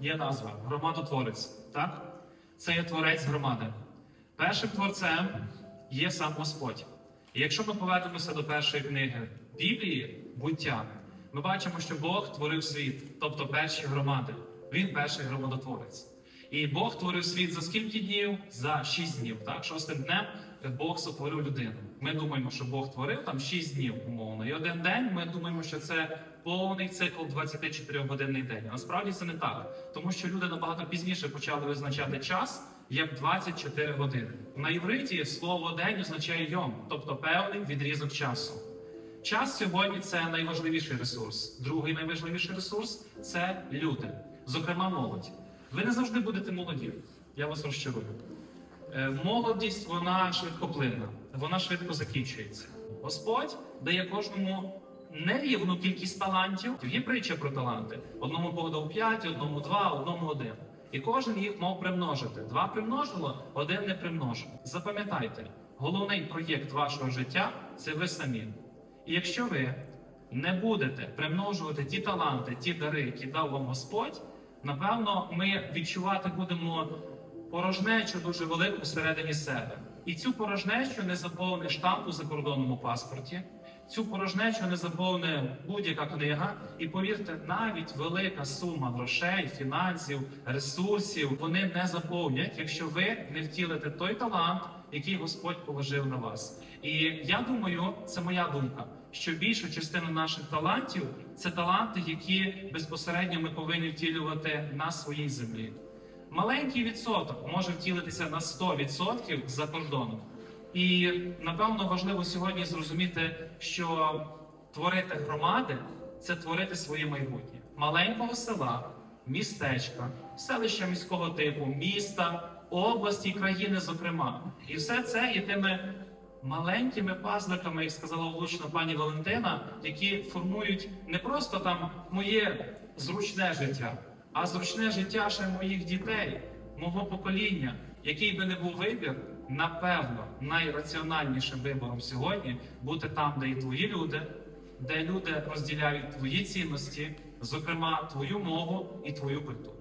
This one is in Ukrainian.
є назва громадотворець. Так? Це є творець громади. Першим творцем є сам Господь. І якщо ми повернемося до першої книги Біблії, буття, ми бачимо, що Бог творив світ, тобто перші громади. Він перший громадотворець. І Бог творив світ за скільки днів? За шість днів. Так, шостим днем Бог сотворив людину. Ми думаємо, що Бог творив там шість днів, умовно. І один день ми думаємо, що це повний цикл 24-годинний день. А насправді це не так, тому що люди набагато пізніше почали визначати час як 24 години. На євриті слово день означає йом, тобто певний відрізок часу. Час сьогодні це найважливіший ресурс. Другий найважливіший ресурс це люди, зокрема молодь. Ви не завжди будете молоді. Я вас розчарую. Е, Молодість вона швидкоплинна, вона швидко закінчується. Господь дає кожному нерівну кількість талантів. Є притча про таланти: одному Бог дав п'ять, одному два, одному один. І кожен їх мав примножити. Два примножило, один не примножив. Запам'ятайте, головний проєкт вашого життя це ви самі. І якщо ви не будете примножувати ті таланти, ті дари, які дав вам Господь, напевно, ми відчувати будемо порожнечу дуже велику всередині себе. І цю порожнечу не заповне штамп у закордонному паспорті, цю порожнечу не заповне будь-яка книга. І повірте, навіть велика сума грошей, фінансів, ресурсів вони не заповнять, якщо ви не втілите той талант, який Господь положив на вас. І я думаю, це моя думка, що більша частина наших талантів це таланти, які безпосередньо ми повинні втілювати на своїй землі. Маленький відсоток може втілитися на 100% за кордоном. І напевно важливо сьогодні зрозуміти, що творити громади це творити своє майбутнє. Маленького села, містечка, селища міського типу, міста, області, країни, зокрема, і все це є тими маленькими пазликами, як сказала влучно пані Валентина, які формують не просто там моє зручне життя, а зручне життя ще моїх дітей, мого покоління, який би не був вибір, напевно, найраціональнішим вибором сьогодні бути там, де і твої люди, де люди розділяють твої цінності, зокрема твою мову і твою культуру.